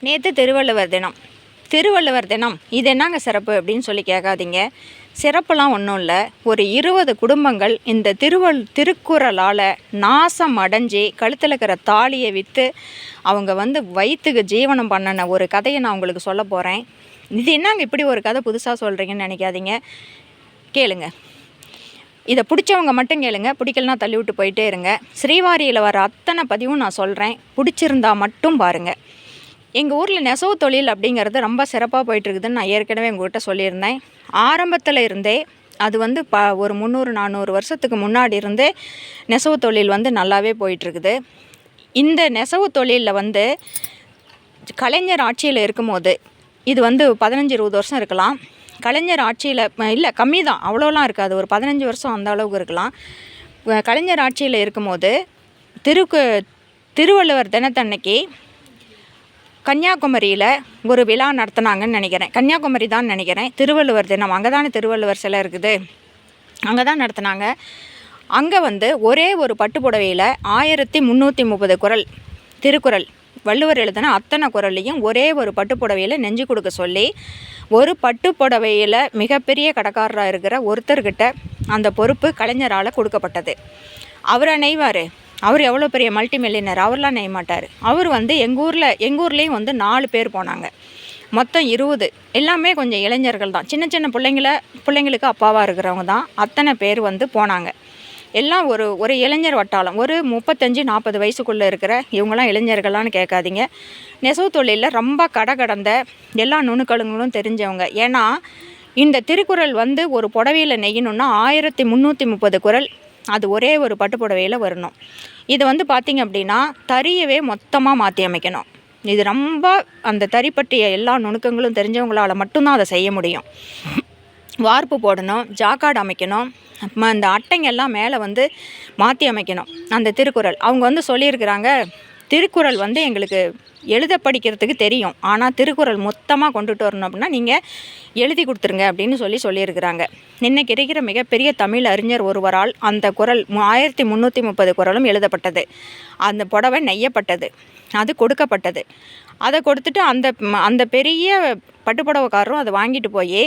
நேற்று திருவள்ளுவர் தினம். திருவள்ளுவர் தினம் இது என்னங்க சிறப்பு அப்படின்னு சொல்லி கேட்காதீங்க. சிறப்புலாம் ஒன்றும் இல்லை. ஒரு இருபது குடும்பங்கள் இந்த திருவள் திருக்குறளால் நாசம் அடைஞ்சு கழுத்தில் இருக்கிற தாலியை விற்று அவங்க வந்து வயிற்றுக்கு ஜீவனம் பண்ணின ஒரு கதையை நான் உங்களுக்கு சொல்ல போகிறேன் இது என்னங்க இப்படி ஒரு கதை புதுசாக சொல்கிறீங்கன்னு நினைக்காதீங்க. கேளுங்க. இதை பிடிச்சவங்க மட்டும் கேளுங்க. பிடிக்கலனா தள்ளி விட்டு போயிட்டே இருங்க. ஸ்ரீவாரியில் வர அத்தனை பதிவும் நான் சொல்கிறேன் பிடிச்சிருந்தா மட்டும் பாருங்கள் எங்கள் ஊரில் நெசவு தொழில் அப்படிங்கிறது ரொம்ப சிறப்பாக போயிட்டுருக்குதுன்னு நான் ஏற்கனவே உங்கள்கிட்ட சொல்லியிருந்தேன். ஆரம்பத்தில் இருந்தே அது வந்து ப ஒரு முந்நூறு நானூறு வருஷத்துக்கு முன்னாடி இருந்தே நெசவு தொழில் வந்து நல்லாவே போயிட்டுருக்குது. இந்த நெசவு தொழிலில் வந்து கலைஞர் ஆட்சியில் இருக்கும்போது இது வந்து பதினஞ்சு இருபது வருஷம் இருக்கலாம். கலைஞர் ஆட்சியில் இல்லை கம்மி தான் அவ்வளோலாம் இருக்காது ஒரு பதினஞ்சு வருஷம் அந்த அளவுக்கு இருக்கலாம். கலைஞர் ஆட்சியில் இருக்கும்போது திருக்கு திருவள்ளுவர் தினத்தன்னைக்கு கன்னியாகுமரியில் ஒரு விழா நடத்துனாங்கன்னு நினைக்கிறேன். கன்னியாகுமரி தான் நினைக்கிறேன். திருவள்ளுவர் தினம். அங்கே தானே திருவள்ளுவர் சிலை இருக்குது. அங்கே தான் நடத்துனாங்க. அங்கே வந்து ஒரே ஒரு பட்டு புடவையில் ஆயிரத்தி முந்நூற்றி முப்பது குரல் திருக்குறள். வள்ளுவர் எழுதின அத்தனை குரல்லையும் ஒரே ஒரு பட்டு புடவையில் நெஞ்சு கொடுக்க சொல்லி ஒரு பட்டு புடவையில் மிகப்பெரிய கடைக்காரராக இருக்கிற ஒருத்தர்கிட்ட அந்த பொறுப்பு கலைஞரால் கொடுக்கப்பட்டது. அவர் அணைவார் அவர் எவ்வளோ பெரிய மல்டி மில்லியனர் அவர்லாம் நெய்ய மாட்டார். அவர் வந்து எங்கள் ஊரில் எங்கள் ஊர்லேயும் வந்து நாலு பேர் போனாங்க. மொத்தம் இருபது. எல்லாமே கொஞ்சம் இளைஞர்கள் தான். சின்ன சின்ன பிள்ளைங்கள பிள்ளைங்களுக்கு அப்பாவாக இருக்கிறவங்க தான். அத்தனை பேர் வந்து போனாங்க. எல்லாம் ஒரு ஒரு இளைஞர் வட்டாளம். ஒரு முப்பத்தஞ்சு நாற்பது வயசுக்குள்ளே இருக்கிற இவங்களாம் இளைஞர்களான்னு கேட்காதீங்க. நெசவு தொழிலில் ரொம்ப கடை கடந்த எல்லா நுணுக்கழுங்களும் தெரிஞ்சவங்க. ஏன்னா இந்த திருக்குறள் வந்து ஒரு புடவையில் நெய்யணுன்னா ஆயிரத்தி முந்நூற்றி முப்பது குறள். அது ஒரே ஒரு பட்டு புடவையில் வரணும். இது வந்து பார்த்திங்க அப்படின்னா தறியவே மொத்தமாக மாற்றி அமைக்கணும். இது ரொம்ப அந்த தறி பற்றிய எல்லா நுணுக்கங்களும் தெரிஞ்சவங்களால் மட்டும்தான் அதை செய்ய முடியும். வார்ப்பு போடணும் ஜாக்காடு அமைக்கணும் ம- அந்த அட்டைங்கெல்லாம் மேலே வந்து மாற்றி அமைக்கணும். அந்த திருக்குறள். அவங்க வந்து சொல்லியிருக்கிறாங்க திருக்குறள் வந்து எங்களுக்கு எழுத படிக்கிறதுக்கு தெரியும். ஆனால் திருக்குறள் மொத்தமாக கொண்டுட்டு வரணும் அப்படின்னா நீங்கள் எழுதி கொடுத்துருங்க அப்படின்னு சொல்லி சொல்லியிருக்கிறாங்க. இன்னைக்கு இருக்கிற மிகப்பெரிய தமிழ் அறிஞர் ஒருவரால் அந்த குறள் ஆயிரத்தி முந்நூற்றி முப்பது குறளும் எழுதப்பட்டது. அந்த புடவை நெய்யப்பட்டது. அது கொடுக்கப்பட்டது. அதை கொடுத்துட்டு அந்த அந்த பெரிய பட்டுப்புடவைக்காரரும் அதை வாங்கிட்டு போய்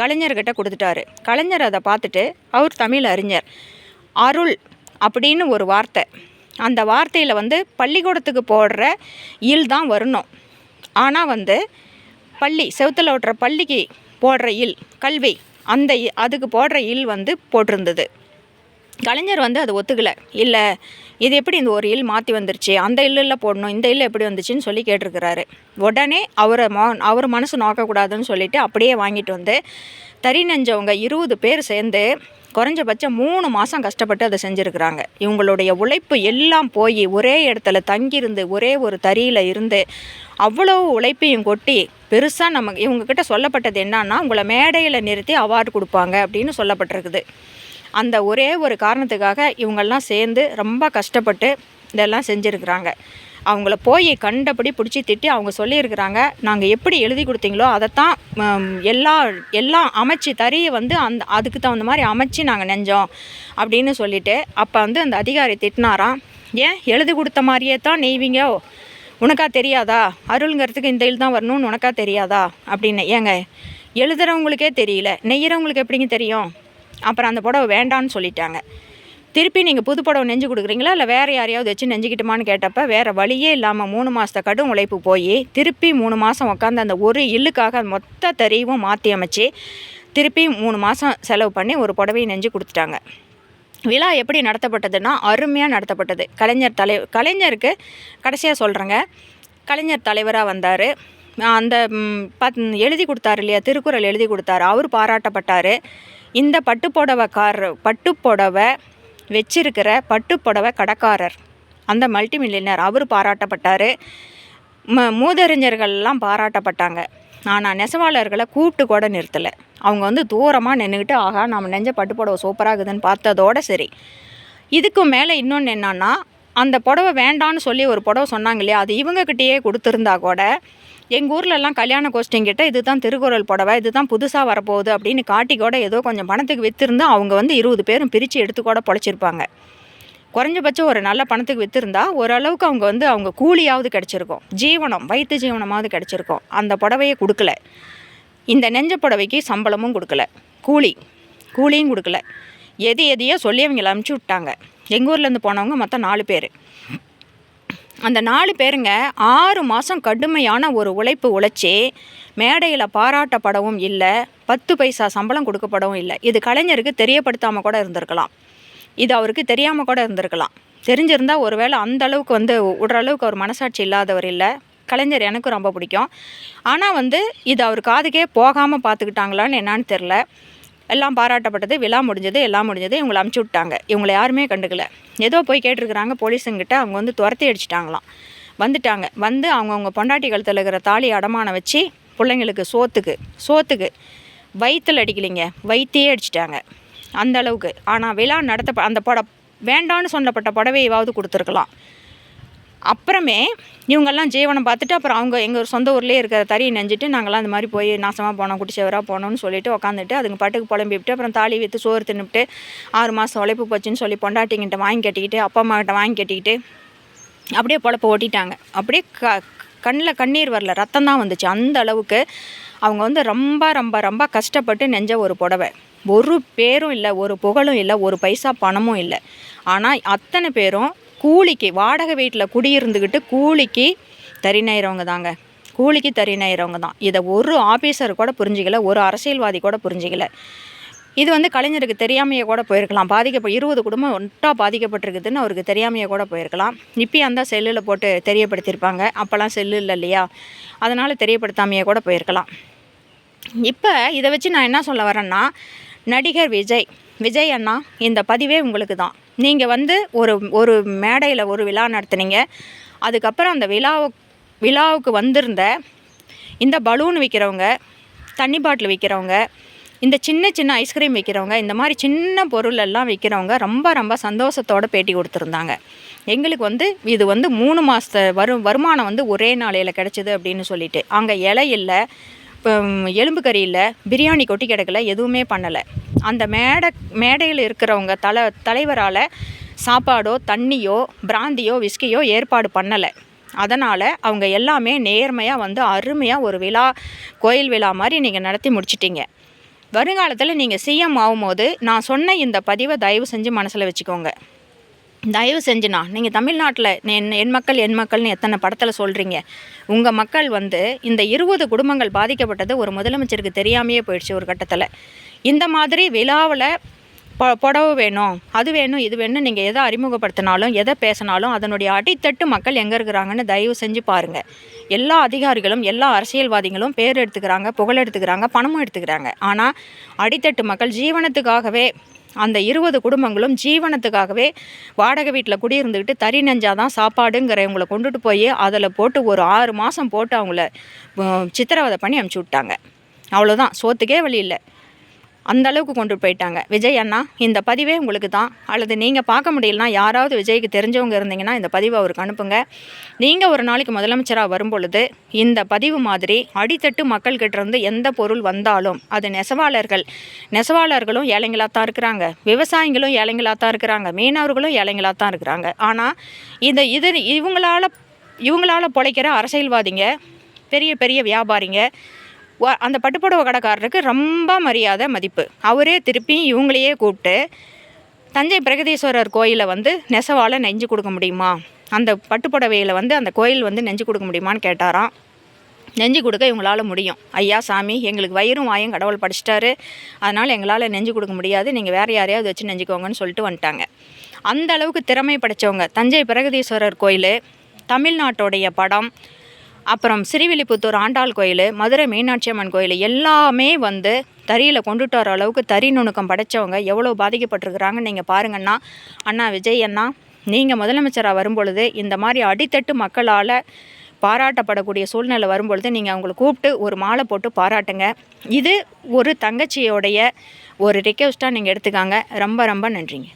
கலைஞர்கிட்ட கொடுத்துட்டாரு. கலைஞர் அதை பார்த்துட்டு அவர் தமிழ் அறிஞர். அருள் அப்படின்னு ஒரு வார்த்தை. அந்த வார்த்தையில் வந்து பள்ளிக்கூடத்துக்கு போடுற இல் தான் வரணும். ஆனால் வந்து பள்ளி செவுத்தில் ஓட்டுற பள்ளிக்கு போடுற இல் கல்வி அந்த அதுக்கு போடுற இல் வந்து போட்டிருந்தது. கலைஞர் வந்து அதை ஒத்துக்கலை. இல்லை இது எப்படி இந்த ஒரு இல் மாற்றி வந்துருச்சு? அந்த இல்லில் போடணும் இந்த இல்லு எப்படி வந்துச்சுன்னு சொல்லி கேட்டிருக்கிறாரு. உடனே அவரை மோ அவர் மனசு நோக்கக்கூடாதுன்னு சொல்லிட்டு அப்படியே வாங்கிட்டு வந்து தறி நெஞ்சவங்க இருபது பேர் சேர்ந்து குறைஞ்சபட்சம் மூணு மாதம் கஷ்டப்பட்டு அதை செஞ்சுருக்கிறாங்க. இவங்களுடைய உழைப்பு எல்லாம் போய் ஒரே இடத்துல தங்கியிருந்து ஒரே ஒரு தறியில் இருந்து அவ்வளோ உழைப்பையும் கொட்டி பெருசாக நம்ம இவங்கக்கிட்ட சொல்லப்பட்டது என்னன்னா உங்களை மேடையில் நிறுத்தி அவார்டு கொடுப்பாங்க அப்படின்னு சொல்லப்பட்டிருக்குது. அந்த ஒரே ஒரு காரணத்துக்காக இவங்கெல்லாம் சேர்ந்து ரொம்ப கஷ்டப்பட்டு இதெல்லாம் செஞ்சுருக்குறாங்க. அவங்கள போய் கண்டபடி பிடிச்சி திட்டி அவங்க சொல்லியிருக்கிறாங்க நாங்கள் எப்படி எழுதி கொடுத்தீங்களோ அதைத்தான் எல்லா எல்லாம் அமைச்சு தறியை வந்து அந்த அதுக்கு தகுந்த மாதிரி அமைச்சு நாங்கள் நெஞ்சோம் அப்படின்னு சொல்லிட்டு அப்போ வந்து அந்த அதிகாரி திட்டினாராம். ஏன் எழுதி கொடுத்த மாதிரியே தான் நெய்வீங்க? உனக்கா தெரியாதா? அருள்ங்கிறதுக்கு இந்த இல் தான் வரணும்னு உனக்கா தெரியாதா? அப்படின்னு. ஏங்க எழுதுறவங்களுக்கே தெரியல நெய்யறவங்களுக்கு எப்படிங்க தெரியும்? அப்புறம் அந்த புடவை வேண்டான்னு சொல்லிட்டாங்க. திருப்பி நீங்கள் புது புடவை நெஞ்சு கொடுக்குறீங்களா? இல்லை வேறு யாரையாவது வச்சு நெஞ்சுக்கிட்டுமான்னு கேட்டப்ப வேறு வழியே இல்லாமல் மூணு மாதத்த கடும் உழைப்பு போய் திருப்பி மூணு மாதம் உட்காந்து அந்த ஒரு இல்லுக்காக மொத்த தறிவும் மாற்றி அமைச்சு திருப்பி மூணு மாதம் செலவு பண்ணி ஒரு புடவையை நெஞ்சு கொடுத்துட்டாங்க. விழா எப்படி நடத்தப்பட்டதுன்னா அருமையாக நடத்தப்பட்டது. கலைஞர் தலை கலைஞருக்கு கடைசியாக சொல்கிறேங்க கலைஞர் தலைவராக வந்தார். அந்த பத் எழுதி கொடுத்தாரு இல்லையா? திருக்குறள் எழுதி கொடுத்தாரு. அவர் பாராட்டப்பட்டார். இந்த பட்டுப்புடவைக்காரர் பட்டுப்புடவை வச்சிருக்கிற பட்டுப்புடவை கடைக்காரர் அந்த மல்டி மில்லியனர் அவர் பாராட்டப்பட்டார். ம மூதறிஞர்கள்லாம் பாராட்டப்பட்டாங்க. ஆனால் நெசவாளர்களை கூப்பிட்டு கூட நிறுத்தலை. அவங்க வந்து தூரமாக நின்றுக்கிட்டு ஆகா நம்ம நெஞ்ச பட்டு புடவை சூப்பராக இருக்குதுன்னு பார்த்ததோட சரி. இதுக்கு மேலே இன்னொன்று என்னன்னா அந்த புடவை வேண்டான்னு சொல்லி ஒரு புடவை சொன்னாங்க இல்லையா? அது இவங்கக்கிட்டேயே கொடுத்துருந்தா கூட எங்கள் ஊர்லலாம் கல்யாண கோஷ்டிங்கிட்ட இதுதான் திருக்குறள் புடவை இதுதான் புதுசாக வரப்போகுது அப்படின்னு காட்டி கூட ஏதோ கொஞ்சம் பணத்துக்கு விற்றுருந்து அவங்க வந்து இருபது பேரும் பிரித்து எடுத்து கூட பொழைச்சிருப்பாங்க. குறைஞ்சபட்சம் ஒரு நல்ல பணத்துக்கு விற்றுருந்தா ஓரளவுக்கு அவங்க வந்து அவங்க கூலியாவது கிடச்சிருக்கும். ஜீவனம் வயிற்று ஜீவனமாவது கிடச்சிருக்கும். அந்த புடவையை கொடுக்கல. இந்த நெஞ்ச புடவைக்கு சம்பளமும் கொடுக்கல. கூலி கூலியும் கொடுக்கல. எது எதையோ சொல்லி அவங்கள அனுப்பிச்சி விட்டாங்க. எங்கள் ஊர்லேருந்து போனவங்க மொத்தம் நாலு பேர். அந்த நாலு பேருங்க ஆறு மாதம் கடுமையான ஒரு உழைப்பு உழைச்சி மேடையில் பாராட்டப்படவும் இல்லை பத்து பைசா சம்பளம் கொடுக்கப்படவும் இல்லை. இது கலைஞருக்கு தெரியப்படுத்தாமல் கூட இருந்திருக்கலாம். இது அவருக்கு தெரியாமல் கூட இருந்திருக்கலாம். தெரிஞ்சிருந்தால் ஒருவேளை அந்த அளவுக்கு வந்து விடுற அளவுக்கு அவர் மனசாட்சி இல்லாதவர் இல்லை. கலைஞர் எனக்கும் ரொம்ப பிடிக்கும். ஆனால் வந்து இது அவர் காதுக்கே போகாமல் பார்த்துக்கிட்டாங்களான்னு என்னான்னு தெரில எல்லாம் பாராட்டப்பட்டது விழா முடிஞ்சது எல்லாம் முடிஞ்சது இவங்களை அமுச்சு விட்டாங்க. இவங்களை யாருமே கண்டுக்கல. ஏதோ போய் கேட்டிருக்கிறாங்க போலீஸுங்கிட்ட அவங்க வந்து துரத்தி அடிச்சிட்டாங்களாம். வந்துட்டாங்க. வந்து அவங்கவுங்க பொண்டாட்டி கழுத்தில் இருக்கிற தாலி அடமானம் வச்சு பிள்ளைங்களுக்கு சோத்துக்கு சோத்துக்கு வயிற்றில் அடிக்கலைங்க. வயிற்றையே அடிச்சிட்டாங்க. அந்த அளவுக்கு. ஆனால் விழா நடத்த அந்த பட வேண்டான்னு சொல்லப்பட்ட புடவையாவது கொடுத்துருக்கலாம். அப்புறமே இவங்கெல்லாம் ஜீவனம் பார்த்துட்டு அப்புறம் அவங்க எங்கள் சொந்த ஊர்லேயே இருக்கிற தறியை நெஞ்சிட்டு நாங்கள்லாம் இந்த மாதிரி போய் நாசமாக போனோம் குடிச்சவராக போனோம்னு சொல்லிட்டு உக்காந்துட்டு அதுங்க பாட்டுக்கு புலம்பிவிட்டு அப்புறம் தாலி விற்று சோறு தின்னுட்டு ஆறு மாதம் உழைப்பு போச்சுன்னு சொல்லி பொண்டாட்டிங்கிட்ட வாங்கி கட்டிக்கிட்டு அப்பா அம்மா கிட்ட வாங்கி கட்டிக்கிட்டு அப்படியே பொழப்ப ஓட்டிட்டாங்க. அப்படியே க கண்ணில் கண்ணீர் வரல ரத்தம் தான் வந்துச்சு. அந்த அளவுக்கு அவங்க வந்து ரொம்ப ரொம்ப ரொம்ப கஷ்டப்பட்டு நெஞ்ச ஒரு புடவை. ஒரு பேரும் இல்லை ஒரு புகழும் இல்லை ஒரு பைசா பணமும் இல்லை. ஆனால் அத்தனை பேரும் கூலிக்கு வாடகை வீட்டில் குடியிருந்துக்கிட்டு கூலிக்கு தரிநெய்கிறவங்க தாங்க. கூலிக்கு தரிநெய்கிறவங்க தான். இதை ஒரு ஆஃபீஸர் கூட புரிஞ்சிக்கல ஒரு அரசியல்வாதி கூட புரிஞ்சிக்கல. இது வந்து கலைஞருக்கு தெரியாமையே கூட போயிருக்கலாம். பாதிக்கப்ப இருபது குடும்பம் ஒன்றா பாதிக்கப்பட்டிருக்குதுன்னு அவருக்கு தெரியாமையே கூட போயிருக்கலாம். இப்பயும் அந்த செல்லில் போட்டு தெரியப்படுத்தியிருப்பாங்க. அப்போல்லாம் செல்லு இல்லை இல்லையா? அதனால் தெரியப்படுத்தாமையே கூட போயிருக்கலாம். இப்போ இதை வச்சு நான் என்ன சொல்ல வரேன்னா நடிகர் விஜய். விஜய் அண்ணா இந்த பதிவே உங்களுக்கு தான். நீங்கள் வந்து ஒரு ஒரு மேடையில் ஒரு விழா நடத்துனீங்க. அதுக்கப்புறம் அந்த விழாவு விழாவுக்கு வந்திருந்த இந்த பலூன் விற்கிறவங்க தண்ணி பாட்டில் விற்கிறவங்க இந்த சின்ன சின்ன ஐஸ்கிரீம் விற்கிறவங்க இந்த மாதிரி சின்ன பொருள் எல்லாம் விற்கிறவங்க ரொம்ப ரொம்ப சந்தோஷத்தோடு பேட்டி கொடுத்துருந்தாங்க. எங்களுக்கு வந்து இது வந்து மூணு மாதத்த வரு வருமானம் வந்து ஒரே நாளையில் கிடச்சிது அப்படின்னு சொல்லிட்டு. அங்கே இலை இல்லை. எலும்பு கறியில் பிரியாணி கொட்டி கிடக்கல எதுவுமே பண்ணலை. அந்த மேடை மேடையில் இருக்கிறவங்க தலை தலைவரால் சாப்பாடோ தண்ணியோ பிராந்தியோ விஸ்கியோ ஏற்பாடு பண்ணலை. அதனால் அவங்க எல்லாமே நேர்மையாக வந்து அருமையாக ஒரு விழா கோயில் விழா மாதிரி நீங்கள் நடத்தி முடிச்சிட்டிங்க. வருங்காலத்தில் நீங்கள் சிஎம் ஆகும்போது நான் சொன்ன இந்த பதிவை தயவு செஞ்சு மனசில் வச்சுக்கோங்க. தயவு செஞ்சுண்ணா நீங்கள் தமிழ்நாட்டில் என் என் மக்கள் என் மக்கள்னு எத்தனை படத்தில் சொல்கிறீங்க உங்கள் மக்கள் வந்து இந்த இருபது குடும்பங்கள் பாதிக்கப்பட்டது ஒரு முதலமைச்சருக்கு தெரியாமையே போயிடுச்சு ஒரு கட்டத்தில். இந்த மாதிரி விழாவில் பொ புடவை வேணும் அது வேணும் இது வேணும் நீங்கள் எதை அறிமுகப்படுத்தினாலும் எதை பேசினாலும் அதனுடைய அடித்தட்டு மக்கள் எங்கே இருக்கிறாங்கன்னு தயவு செஞ்சு பாருங்கள் எல்லா அதிகாரிகளும் எல்லா அரசியல்வாதிகளும் பேர் எடுத்துக்கிறாங்க புகழ் எடுத்துக்கிறாங்க பணமும் எடுத்துக்கிறாங்க. ஆனால் அடித்தட்டு மக்கள் ஜீவனத்துக்காகவே அந்த இருபது குடும்பங்களும் ஜீவனத்துக்காகவே வாடகை வீட்டில் குடியிருந்துக்கிட்டு தறி நெஞ்சாதான் சாப்பாடுங்கிறவங்களை கொண்டுட்டு போய் அதில் போட்டு ஒரு ஆறு மாதம் போட்டு அவங்கள சித்திரவதை பண்ணி அனுப்பிச்சி விட்டாங்க. அவ்வளோதான் சோத்துக்கே வழி இல்லை. அந்த அளவுக்கு கொண்டு போயிட்டாங்க. விஜய் அண்ணா இந்த பதிவே உங்களுக்கு தான். அல்லது நீங்கள் பார்க்க முடியலனா யாராவது விஜய்க்கு தெரிஞ்சவங்க இருந்தீங்கன்னா இந்த பதிவை அவருக்கு அனுப்புங்க. நீங்கள் ஒரு நாளைக்கு முதலமைச்சராக வரும் பொழுது இந்த பதிவு மாதிரி அடித்தட்டு மக்கள்கிட்ட இருந்து எந்த பொருள் வந்தாலும் அது நெசவாளர்கள் நெசவாளர்களும் ஏழைங்களாக தான் இருக்கிறாங்க. விவசாயிகளும் ஏழைங்களாக தான் இருக்கிறாங்க. மீனவர்களும் ஏழைங்களாக தான் இருக்கிறாங்க. ஆனால் இந்த இது இவங்களால் இவங்களால் பொழைக்கிற அரசியல்வாதிங்க பெரிய பெரிய வியாபாரிங்க அந்த பட்டுப்புடவை கடைக்காரருக்கு ரொம்ப மரியாதை மதிப்பு. அவரே திருப்பி இவங்களையே கூப்பிட்டு தஞ்சை பிரகதீஸ்வரர் கோயிலை வந்து நெசவால் நெஞ்சு கொடுக்க முடியுமா? அந்த பட்டுப்புடவையில் வந்து அந்த கோயில் வந்து நெஞ்சு கொடுக்க முடியுமான்னு கேட்டாராம். நெஞ்சு கொடுக்க இவங்களால் முடியும். ஐயா சாமி எங்களுக்கு வயிறும் வாயும் கடவுள் படிச்சிட்டாரு. அதனால் எங்களால் நெஞ்சு கொடுக்க முடியாது. நீங்கள் வேறு யாரையாவது வச்சு நெஞ்சுக்கோங்கன்னு சொல்லிட்டு வந்துட்டாங்க. அந்த அளவுக்கு திறமை படைத்தவங்க தஞ்சை பிரகதீஸ்வரர் கோயில் தமிழ்நாட்டோடைய படம் அப்புறம் ஸ்ரீவில்லிபுத்தூர் ஆண்டாள் கோயில் மதுரை மீனாட்சி அம்மன் கோயில் எல்லாமே வந்து தறியில் கொண்டுட்டு வர அளவுக்கு தறி நுணுக்கம் படைத்தவங்க எவ்வளோ பாதிக்கப்பட்டிருக்கிறாங்கன்னு நீங்கள் பாருங்கன்னா அண்ணா விஜய் அண்ணா நீங்கள் முதலமைச்சராக வரும்பொழுது இந்த மாதிரி அடித்தட்டு மக்களால் பாராட்டப்படக்கூடிய சூழ்நிலை வரும்பொழுது நீங்கள் அவங்களை கூப்பிட்டு ஒரு மாலை போட்டு பாராட்டுங்க. இது ஒரு தங்கச்சியோடைய ஒரு ரிக்வெஸ்ட்டாக நீங்கள் எடுத்துக்காங்க. ரொம்ப ரொம்ப நன்றிங்க.